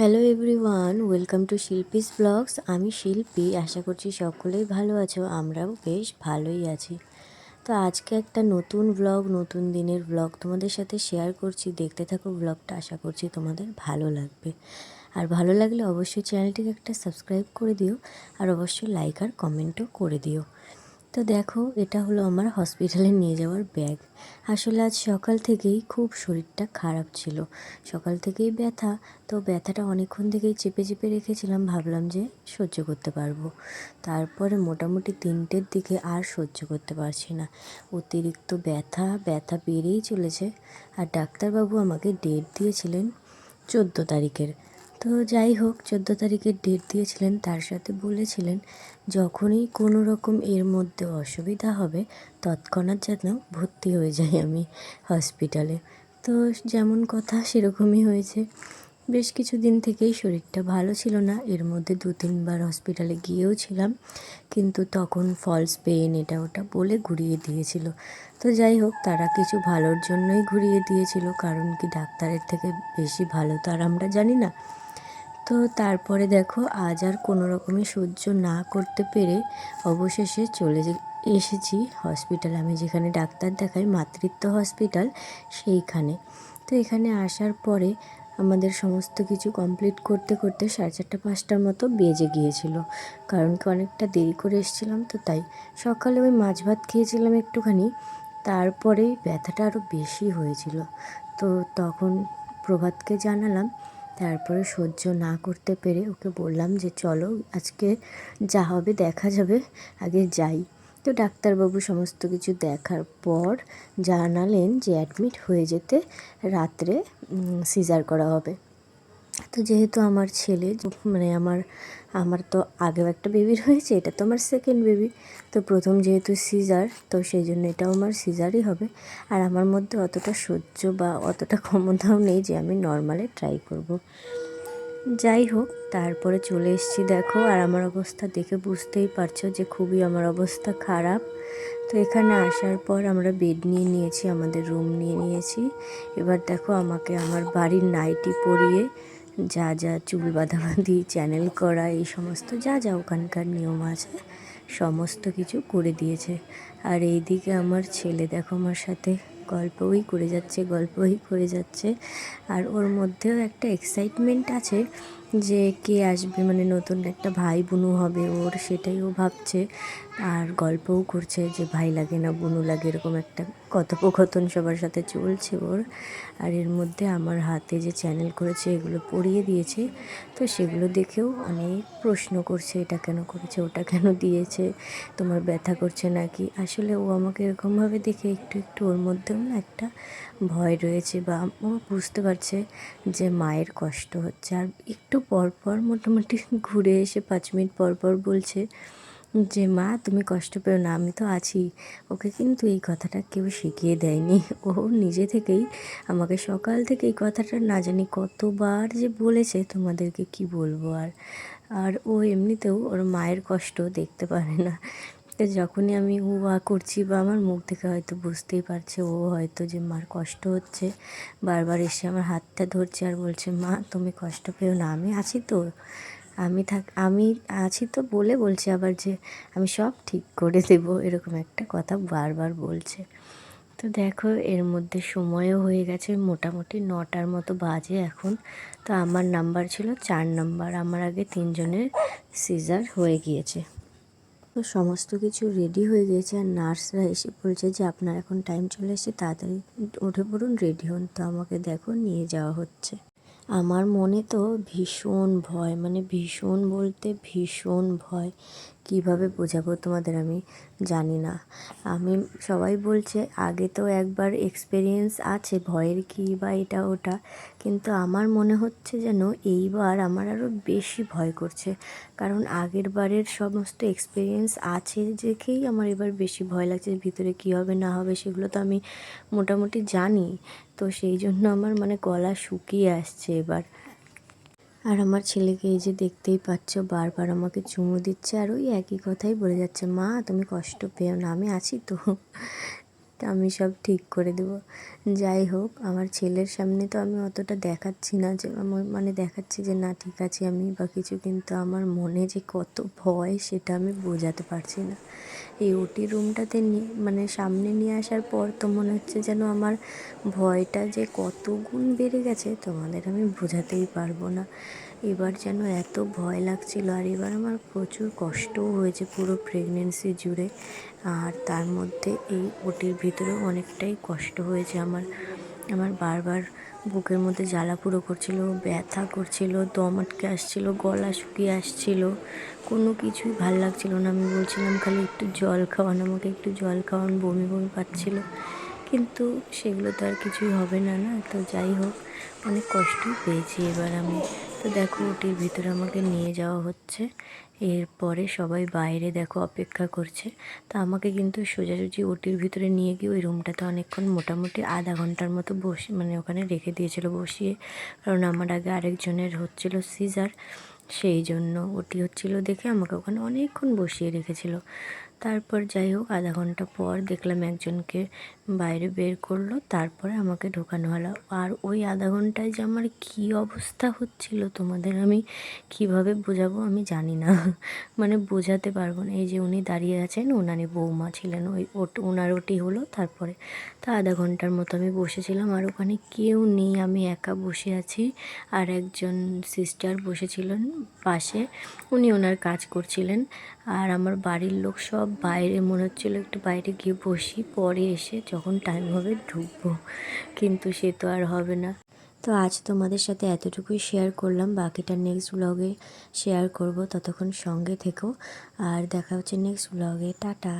Hello everyone welcome to Shilpi's blogs আমি শিল্পী, আশা করছি সকলেই ভালো আছো, আমরাও বেশ ভালোই আছি। তো আজকে একটা নতুন ব্লগ নতুন দিনের ব্লগ তোমাদের সাথে শেয়ার করছি। দেখতে থাকো ব্লগটা আশা করছি তোমাদের ভালো লাগবে। আর ভালো লাগলে অবশ্যই চ্যানেলটিকে একটা সাবস্ক্রাইব করে দিও, আর অবশ্যই লাইক আর কমেন্টও করে দিও। তো দেখো, এটা হলো আমার হসপিটালে নিয়ে যাওয়ার ব্যাগ আসলে আজ সকাল থেকেই খুব শরীরটা খারাপ ছিল। সকাল থেকেই ব্যথা, তো ব্যথাটা অনেকক্ষণ থেকেই চেপে চেপে রেখেছিলাম, ভাবলাম যে সহ্য করতে পারব। তারপরে মোটামুটি তিনটের দিকে আর সহ্য করতে পারছি না। অতিরিক্ত ব্যথা ব্যথা বেড়েই চলেছে। আর ডাক্তারবাবু আমাকে ডেট দিয়েছিলেন চোদ্দ তারিখের। তো যাই হোক, চোদ্দ তারিখের ডেট দিয়েছিলেন, তার সাথে বলেছিলেন, যখনই কোনো রকম এর মধ্যে অসুবিধা হবে, তৎক্ষণাৎ যেন ভর্তি হয়ে যাই আমি হসপিটালে তো যেমন কথা, সেরকমই হয়েছে। বেশ কিছু দিন থেকেই শরীরটা ভালো ছিল না, এর মধ্যে দু তিনবার হসপিটালে গিয়েও ছিলাম, কিন্তু তখন ফলস পেন এটা ওটা বলে ঘুরিয়ে দিয়েছিল। তো যাই হোক, তারা কিছু ভালোর জন্যই ঘুরিয়ে দিয়েছিল, কারণ কি ডাক্তারের থেকে বেশি ভালো তো আর আমরা জানি না। তো তারপরে দেখো, আজ আর কোনো রকমে সহ্য না করতে পেরে অবশেষে চলে এসেছি হসপিটাল আমি যেখানে ডাক্তার দেখাই, মাতৃত্ব হসপিটাল সেইখানে। তো এখানে আসার পরে আমাদের সমস্ত কিছু কমপ্লিট করতে করতে সাড়ে চারটা, পাঁচটার মতো বেজে গিয়েছিল। কারণ কি অনেকটা দেরি করে এসেছিলাম, তো তাই সকালে ওই মাছ ভাত খেয়েছিলাম একটুখানি। তারপরেই ব্যথাটা আরও বেশি হয়েছিল। তো তখন প্রভাতকে জানালাম তারপরে সহ্য না করতে পেরে ওকে বললাম যে, চলো, আজকে যা হবে দেখা যাবে, আগে যাই। তো ডাক্তারবাবু সমস্ত কিছু দেখার পর জানালেন যে, অ্যাডমিট হয়ে যেতে রাত্রে সিজার করা হবে। তো যেহেতু আমার ছেলে মানে আমার আমার তো আগেও একটা বেবি রয়েছে, এটা তো আমার সেকেন্ড বেবি তো প্রথম যেহেতু সিজার তো সেই জন্য এটাও আমার সিজারই হবে। আর আমার মধ্যে অতটা সহ্য বা অতটা ক্ষমতাও নেই যে আমি নর্মালে ট্রাই করব। যাই হোক, তারপরে চলে এসেছি দেখো, আর আমার অবস্থা দেখে বুঝতেই পারছ যে খুবই আমার অবস্থা খারাপ। তো এখানে আসার পর আমরা বেড নিয়ে নিয়েছি, আমাদের রুম নিয়ে নিয়েছি। এবার দেখো আমাকে আমার বাড়ির নাইটি পরিয়ে যা যা চুল বাঁধাবাঁধি চ্যানেল করা, এই সমস্ত যা যা ওখানকার নিয়ম আছে, সমস্ত কিছু করে দিয়েছে। আর এইদিকে আমার ছেলে দেখো আমার সাথে গল্পই করে যাচ্ছে, গল্পই করে যাচ্ছে। আর ওর মধ্যেও একটা এক্সাইটমেন্ট আছে যে কে আসবে মানে নতুন একটা ভাই বুনু হবে ওর, সেটাই ও ভাবছে। আর গল্পও করছে যে ভাই লাগে না, বুনু লাগে, এরকম একটা কথোপকথন সবার সাথে চলছে ওর। আর এর মধ্যে আমার হাতে যে চ্যানেল করেছে, এগুলো পড়িয়ে দিয়েছে। তো সেগুলো দেখেও অনেক প্রশ্ন করছে, এটা কেন করেছে, ওটা কেন দিয়েছে, তোমার ব্যথা করছে নাকি? আসলে ও আমাকে এরকমভাবে দেখে একটু একটু ওর মধ্যেও না একটা ভয় রয়েছে বা ও বুঝতে পারছে যে মায়ের কষ্ট হচ্ছে। আর একটু পর পর মোটামুটি ঘুরে এসে পাঁচ মিনিট পর পর বলছে যে, মা, তুমি কষ্ট পেও না, আমি তো আছি। ওকে কিন্তু এই কথাটা কেউ শিখিয়ে দেয়নি। ও নিজে থেকেই আমাকে সকাল থেকে এই কথাটা না জানি কতবার যে বলেছে, তোমাদেরকে কি বলব আর। আর ও এমনিতেও ওর মায়ের কষ্ট দেখতে পারে না। যখনই আমি উ আ করছি বা আমার মুখ থেকে হয়তো বুঝতেই পারছে, ও হয়তো যে মার কষ্ট হচ্ছে, বারবার এসে আমার হাতটা ধরছে আর বলছে, মা, তুমি কষ্ট পেও না, আমি আছি তো। আমি থাক, আমি আছি তো বলে বলছে আবার যে, আমি সব ঠিক করে দেবো, এরকম একটা কথা বারবার বলছে। তো দেখো, এর মধ্যে সময়ও হয়ে গেছে, মোটামুটি নটার মতো বাজে এখন। তো আমার নাম্বার ছিল চার নাম্বার, আমার আগে তিনজনের সিজার হয়ে গিয়েছে। তো সমস্ত কিছু রেডি হয়ে গেছে আর নার্সরা এসে বলছে যে, আপনার এখন টাইম চলে এসেছে, তাড়াতাড়ি উঠে পড়ুন রেডি হন। তো আমাকে দেখো, নিয়ে যাওয়া হচ্ছে। আমার মনে তো ভীষণ ভয় মানে ভীষণ বলতে ভীষণ ভয়। কীভাবে বোঝাবো তোমাদের আমি জানি না। আমি, সবাই বলছে, আগে তো একবার এক্সপিরিয়েন্স আছে, ভয়ের কী বা এটা ওটা। কিন্তু আমার মনে হচ্ছে যেন এইবার আমার আরও বেশি ভয় করছে। কারণ আগের বারের সমস্ত এক্সপিরিয়েন্স আছে দেখেই আমার এবার বেশি ভয় লাগছে ভিতরে কী হবে, না হবে, সেগুলো তো আমি মোটামুটি জানি। তো সেই জন্য আমার মানে গলা শুকিয়ে আসছে এবার। আর আমার ছেলেকে এই যে দেখতেই পাচ্ছ, বারবার আমাকে চুমু দিচ্ছে আর ওই একই কথাই বলে যাচ্ছে, মা, তুমি কষ্ট পেও না, আমি আছি তো। আমি সব ঠিক করে দেবো। যাই হোক, আমার ছেলের সামনে তো আমি অতটা দেখাচ্ছি না যে মানে দেখাচ্ছি যে, না, ঠিক আছে, আমি বা কিছু। কিন্তু আমার মনে যে কত ভয়, সেটা আমি বোঝাতে পারছি না। এই ওটি রুমটাতে নিয়ে মানে সামনে নিয়ে আসার পর তো মনে হচ্ছে যেন আমার ভয়টা যে কত গুণ বেড়ে গেছে, তোমাদের আমি বোঝাতেই পারব না। এবার যেন এত ভয় লাগছিল আর এবার আমার প্রচুর কষ্টও হয়েছে পুরো প্রেগনেন্সি জুড়ে। আর তার মধ্যে এই ওটির ভিতরেও অনেকটাই কষ্ট হয়েছে আমার। আমার বারবার বুকের মধ্যে জ্বালা পুরো করছিল, ব্যথা করছিল, দম আটকে আসছিল, গলা শুকিয়ে আসছিল। কোনো কিছুই ভালো লাগছিল না, আমি বলছিলাম খালি একটু জল খাওয়ান, আমাকে একটু জল খাওয়ান, বমি বমি পাচ্ছিল। কিন্তু সেগুলো তো আর কিছুই হবে না না? তো যাই হোক, অনেক কষ্টই পেয়েছি এবার আমি। তো দেখো ওটির ভিতরে আমাকে নিয়ে যাওয়া হচ্ছে। এরপরে সবাই বাইরে দেখো অপেক্ষা করছে। তা আমাকে কিন্তু সোজাসুজি ওটির ভিতরে নিয়ে গিয়ে ওই রুমটাতে অনেকক্ষণ মোটামুটি আধা ঘণ্টার মতো বসে মানে ওখানে রেখে দিয়েছিল বসিয়ে। কারণ আমার আগে আরেকজনের হচ্ছিল সিজার, সেই জন্য ওটি হচ্ছিল দেখে আমাকে ওখানে অনেকক্ষণ বসিয়ে রেখেছিল। তারপর যাই হোক, আধা ঘণ্টা পর দেখলাম একজনকে বাইরে বের করল, তারপরে আমাকে ঢোকানো হলো। আর ওই আধা ঘন্টায় যে আমার কী অবস্থা হচ্ছিল তোমাদের আমি কীভাবে বোঝাবো আমি জানি না। মানে বোঝাতে পারব না। এই যে উনি দাঁড়িয়ে আছেন ওনারই বৌমা ছিলেন। ওই ওট ওনার ওটি হলো, তারপরে তা আধা ঘণ্টার মতো আমি বসেছিলাম। আর ওখানে কেউ নেই, আমি একা বসে আছি। আর একজন সিস্টার বসেছিলেন পাশে, উনি ওনার কাজ করছিলেন। আর আমার বাড়ির লোক সব বাইরে, মনে হচ্ছিল একটু বাইরে গিয়ে বসি, পরে এসে যখন টাইম হবে ঢুকবো। কিন্তু সে তো আর হবে না। তো আজ তোমাদের সাথে এতটুকুই শেয়ার করলাম। বাকিটা নেক্সট ব্লগে শেয়ার করব। ততক্ষণ সঙ্গে থেকো। আর দেখা হচ্ছে নেক্সট ব্লগে টাটা।